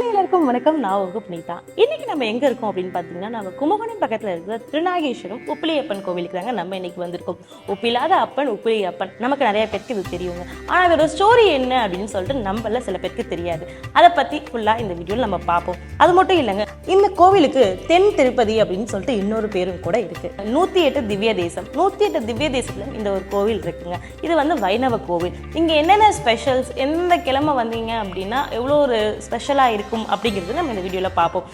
எல்லாருக்கும் வணக்கம். நான் உங்க புனிதா. இன்னைக்கு நம்ம எங்க இருக்கோம் அப்படின்னு பாத்தீங்கன்னா நம்ம கும்பகோணம் பக்கத்துல இருக்கிற திருநாகேஸ்வரம் உப்பிலியப்பன் கோவிலுக்கு தாங்க நம்ம இன்னைக்கு வந்திருக்கோம். உப்பில்லாத அப்பன் உப்பிலியப்பன். நமக்கு நிறைய பேருக்கு இது தெரியுங்க. ஆனா அதோட ஸ்டோரி என்ன அப்படின்னு சொல்லிட்டு நம்மள சில பேருக்கு தெரியாது. அதை பத்தி ஃபுல்லா இந்த வீடியோவில் நம்ம பார்ப்போம். அது மட்டும் இல்லைங்க இந்த கோவிலுக்கு தென் திருப்பதி அப்படின்னு சொல்லிட்டு இன்னொரு பேரும் கூட இருக்கு. நூத்தி எட்டு திவ்ய தேசம். நூத்தி எட்டு திவ்ய தேசத்துல இந்த ஒரு கோவில் இருக்குங்க. இது வந்து வைணவ கோவில். இங்க என்னென்ன ஸ்பெஷல்ஸ் எந்த கிழமை வந்தீங்க அப்படின்னா எவ்வளோ ஒரு ஸ்பெஷலாக இருக்கும் அப்படிங்கிறது நம்ம இந்த வீடியோவில் பார்ப்போம்.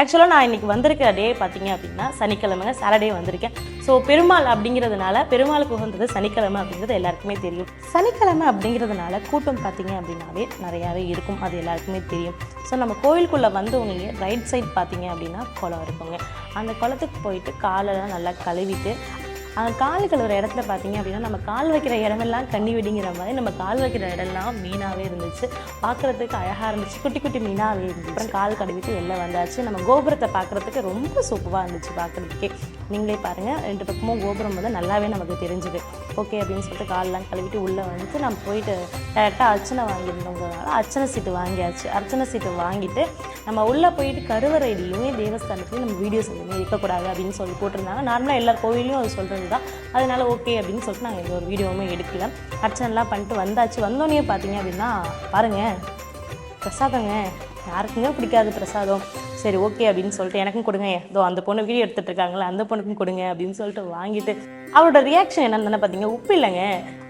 ஆக்சுவலாக நான் இன்னைக்கு வந்திருக்கிற டே பார்த்தீங்க அப்படின்னா சனிக்கிழமைங்க சாட்டர்டே வந்திருக்கேன். ஸோ பெருமாள் அப்படிங்கிறதுனால பெருமாளுக்கு உகந்தது சனிக்கிழமை அப்படிங்கிறது எல்லாருக்குமே தெரியும். சனிக்கிழமை அப்படிங்கிறதுனால கூட்டம் பார்த்தீங்க அப்படின்னாவே நிறையாவே இருக்கும். அது எல்லாருக்குமே தெரியும். ஸோ நம்ம கோயிலுக்குள்ளே வந்தவங்க ரைட் சைட் பார்த்தீங்க அப்படின்னா குளம் இருக்குங்க. அந்த குளத்துக்கு போயிட்டு காலெல்லாம் நல்லா கழுவிட்டு அந்த கால் கழுவுற இடத்துல பார்த்தீங்க அப்படின்னா நம்ம கால் வைக்கிற இடமெல்லாம் கண்ணி வெடிங்கிற மாதிரி நம்ம கால் வைக்கிற இடம்லாம் மீனாகவே இருந்துச்சு. பார்க்குறதுக்கு அழகாக இருந்துச்சு. குட்டி குட்டி மீனாகவே இருந்துச்சு. அப்புறம் கால் கழுவிட்டு வெளில வந்தாச்சு. நம்ம கோபுரத்தை பார்க்குறதுக்கு ரொம்ப சூப்பராக இருந்துச்சு பார்க்குறதுக்கே. நீங்களே பாருங்கள் ரெண்டு பக்கமும் கோபுரம் வந்து நல்லாவே நமக்கு தெரிஞ்சுது. ஓகே அப்படின்னு சொல்லிட்டு கால்லாம் கழுவிட்டு உள்ளே வந்துட்டு நம்ம போயிட்டு டேரெக்டாக அர்ச்சனை வாங்கியிருந்தோங்கிறதுனால அர்ச்சனை சீட்டு வாங்கியாச்சு. அர்ச்சனை சீட்டு வாங்கிட்டு நம்ம உள்ளே போயிட்டு கருவறையிலையுமே தேவஸ்தானத்துலேயும் நம்ம வீடியோஸ் எதுவுமே இருக்கக்கூடாது அப்படின்னு சொல்லி போட்டிருந்தாங்க. நார்மலாக எல்லா கோவிலையும் அது சொல்கிறது தான் அதனால ஓகே அப்படின்னு சொல்லிட்டு நாங்கள் எந்த ஒரு வீடியோவுமே எடுக்கல. அர்ச்சனைலாம் பண்ணிட்டு வந்தாச்சு. வந்தோடனே பார்த்தீங்க அப்படின்னா பாருங்கள் பிரசாதங்க. யாருக்குங்க பிடிக்காது பிரசாதம். சரி ஓகே அப்படின்னு சொல்லிட்டு எனக்கும் கொடுங்க. ஏதோ அந்த பொண்ணு வீடியோ எடுத்துட்டு இருக்காங்களே அந்த பொண்ணுக்கும் கொடுங்க அப்படின்னு சொல்லிட்டு வாங்கிட்டு அவரோட ரியாக்ஷன் என்னன்னு பார்த்தீங்க உப்பு இல்லைங்க.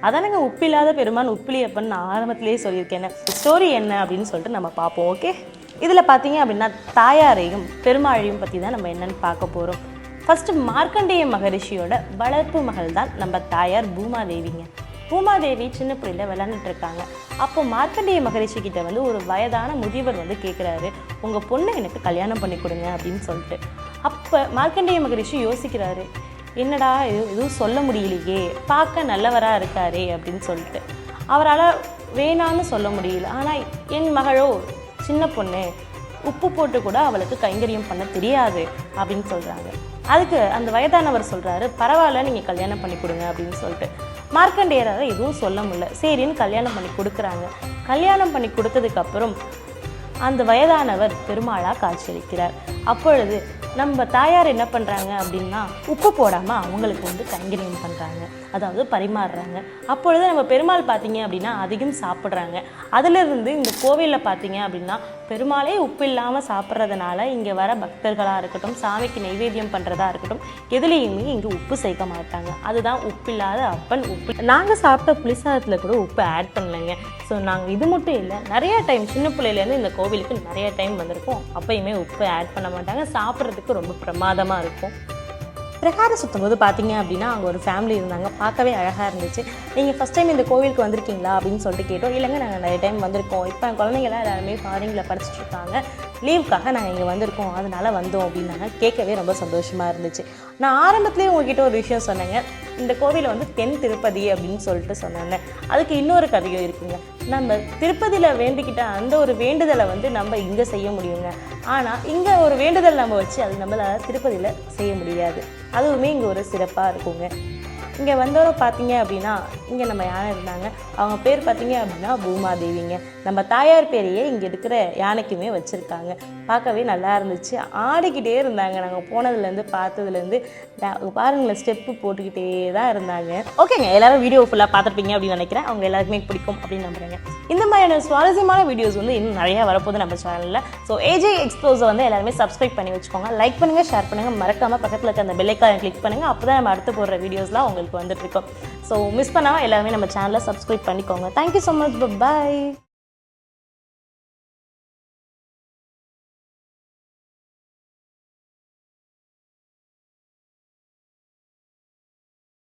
அதானங்க உப்பு இல்லாத பெருமான் உப்பிலியப்பன் நான் ஆரம்பத்திலேயே சொல்லியிருக்கேன். ஸ்டோரி என்ன அப்படின்னு சொல்லிட்டு நம்ம பார்ப்போம் ஓகே இதில் பார்த்தீங்க அப்படின்னா தாயாரையும் பெருமாளையும் பற்றி தான் நம்ம என்னன்னு பார்க்க போகிறோம் ஃபஸ்ட்டு மார்க்கண்டேய மகரிஷியோட வளர்ப்பு மகள் தான் நம்ம தாயார் பூமாதேவிங்க. பூமாதேவி சின்ன பிள்ளையில விளாண்டுட்டு இருக்காங்க அப்போ மார்க்கண்டேய மகரிஷி கிட்ட வந்து ஒரு வயதான முதியவர் வந்து கேட்குறாரு உங்கள் பொண்ணை எனக்கு கல்யாணம் பண்ணி கொடுங்க அப்படின்னு சொல்லிட்டு. அப்போ மார்க்கண்டேய மகரிஷி யோசிக்கிறாரு. என்னடா இது எதுவும் சொல்ல முடியலையே. பார்க்க நல்லவராக இருக்காரே அப்படின்னு சொல்லிட்டு. அவரால் வேணான்னு சொல்ல முடியல. ஆனால் என் மகளோ சின்ன பொண்ணு உப்பு போட்டு கூட அவளுக்கு கைங்கரியம் பண்ண தெரியாது அப்படின்னு சொல்கிறாங்க அதுக்கு அந்த வயதானவர் சொல்கிறாரு பரவாயில்ல நீங்கள் கல்யாணம் பண்ணி கொடுங்க அப்படின்னு சொல்லிட்டு. மார்க்கண்டேயராக எதுவும் சொல்ல முடியல. சரின்னு கல்யாணம் பண்ணி கொடுக்குறாங்க. கல்யாணம் பண்ணி கொடுத்ததுக்கப்புறம் அந்த வயதானவர் பெருமாளாக காட்சியளிக்கிறார் அப்பொழுது நம்ம தாயார் என்ன பண்ணுறாங்க அப்படின்னா உப்பு போடாமல் அவங்களுக்கு வந்து கைங்கரியம் பண்ணுறாங்க அதாவது பரிமாறுறாங்க. அப்பொழுது நம்ம பெருமாள் பார்த்தீங்க அப்படின்னா அதிகம் சாப்பிட்றாங்க. அதிலிருந்து இந்த கோவிலில் பார்த்தீங்க அப்படின்னா பெருமாளே உப்பு இல்லாமல் சாப்பிட்றதுனால இங்கே வர பக்தர்களாக இருக்கட்டும் சாமிக்கு நைவேத்தியம் பண்ணுறதா இருக்கட்டும் எதுலேயுமே இங்கே உப்பு சேர்க்க மாட்டாங்க. அதுதான் உப்பு இல்லாத அப்பன் உப்பு. நாங்கள் சாப்பிட்ட புளிசாதத்தில் கூட உப்பு ஆட் பண்ணலைங்க. ஸோ நாங்கள் இது மட்டும் இல்லை நிறையா டைம் சின்ன பிள்ளையிலேருந்து இந்த கோவிலுக்கு நிறையா டைம் வந்திருக்கோம். அப்பயுமே உப்பு ஆட் பண்ண மாட்டாங்க. சாப்பிட்றதுக்கு ரொம்ப பிரமாதமாக இருக்கும். பிரகார சுற்றும் போது பார்த்தீங்க அப்படின்னா அங்கே ஒரு ஃபேமிலி இருந்தாங்க. பார்க்கவே அழகாக இருந்துச்சு. நீங்கள் ஃபஸ்ட் டைம் இந்த கோவிலுக்கு வந்திருக்கீங்களா அப்படின்னு சொல்லிட்டு கேட்டோம். இல்லைங்க நாங்கள் நிறைய டைம் வந்திருக்கோம். இப்போ என் குழந்தைங்களாம் எல்லாருமே ஃபாரினில் படிச்சுட்டு இருக்காங்க. லீவுக்காக நாங்கள் இங்கே வந்திருக்கோம். அதனால வந்தோம் அப்படின்னாங்க. கேட்கவே ரொம்ப சந்தோஷமாக இருந்துச்சு. நான் ஆரம்பத்துலேயே உங்ககிட்ட ஒரு விஷயம் சொன்னேங்க. இந்த கோவில் வந்து தென் திருப்பதி அப்படின்னு சொல்லிட்டு சொன்னாங்க. அதுக்கு இன்னொரு கதையும் இருக்குங்க. நம்ம திருப்பதியில் வேண்டிக்கிட்ட அந்த ஒரு வேண்டுதலை வந்து நம்ம இங்கே செய்ய முடியுங்க. ஆனால் இங்கே ஒரு வேண்டுதல் நம்ம வச்சு அது நம்மளால் திருப்பதியில் செய்ய முடியாது. அதுவுமே இங்கே ஒரு சிறப்பாக இருக்குங்க. இங்கே வந்தவரை பார்த்தீங்க அப்படின்னா இங்கே நம்ம யானை இருந்தாங்க? அவங்க பேர் பார்த்தீங்க அப்படின்னா பூமாதேவிங்க. நம்ம தாயார் பேரையே இங்கே இருக்கிற யானைக்குமே வச்சுருக்காங்க. பார்க்கவே நல்லா இருந்துச்சு. ஆடிக்கிட்டே இருந்தாங்க. நாங்கள் போனதுலேருந்து பார்த்ததுலேருந்து பாருங்களேன் ஸ்டெப்பு போட்டுக்கிட்டே தான் இருந்தாங்க. ஓகேங்க எல்லாரும் வீடியோ ஃபுல்லாக பார்த்துருப்பீங்க அப்படின்னு நினைக்கிறேன். அவங்க எல்லாருக்குமே பிடிக்கும் அப்படின்னு நம்புகிறேங்க இந்த மாதிரியான சுவாரஸ்யமான வீடியோஸ் வந்து இன்னும் நிறையா வரப்போகுது நம்ம சேனலில் ஸோ ஏஜே எக்ஸ்ப்ளோஸை வந்து எல்லாருமே சப்ஸ்கிரைப் பண்ணி வச்சுக்கோங்க. லைக் பண்ணுங்கள் ஷேர் பண்ணுங்கள் மறக்காமல் பக்கத்தில் இருக்க அந்த பெல்லைக்கான கிளிக் பண்ணுங்கள் அப்போ தான் நம்ம அடுத்து போடுற வீடியோஸ்லாம் உங்களுக்கு வந்துட்டுருக்கோம் ஸோ மிஸ் பண்ணாமல் எல்லாருமே நம்ம சேனலை சப்ஸ்கிரைப் பண்ணிக்கோங்க. Thank you so much bye